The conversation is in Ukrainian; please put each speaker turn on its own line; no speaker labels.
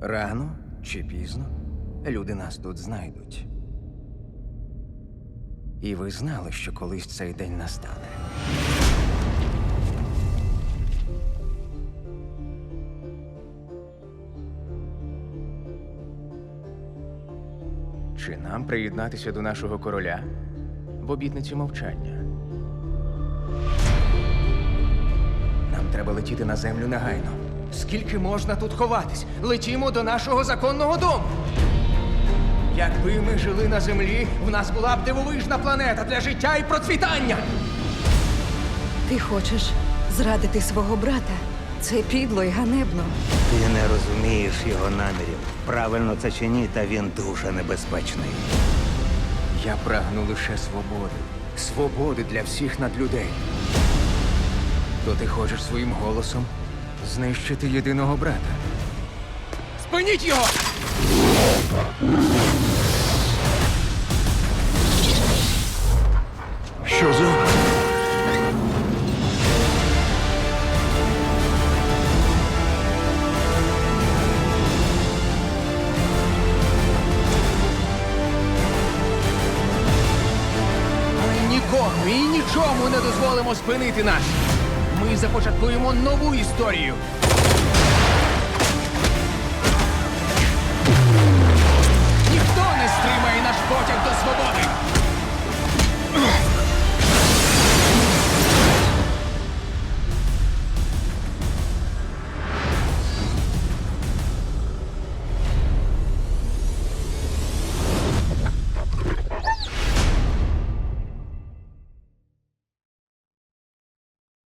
Рано чи пізно люди нас тут знайдуть. І ви знали, що колись цей день настане. Чи нам приєднатися до нашого короля в обітниці мовчання? Нам треба летіти на землю негайно. Скільки можна тут ховатись? Летімо до нашого законного дому. Якби ми жили на землі, в нас була б дивовижна планета для життя і процвітання.
Ти хочеш зрадити свого брата? Це підло і ганебно.
Ти не розумієш його намірів. Правильно це чи ні, та він дуже небезпечний.
Я прагну лише свободи. Свободи для всіх надлюдей. То ти хочеш своїм голосом знищити єдиного брата. Спиніть його! Що за. Ми нікому і нічому не дозволимо спинити нас. Ми започаткуємо нову історію.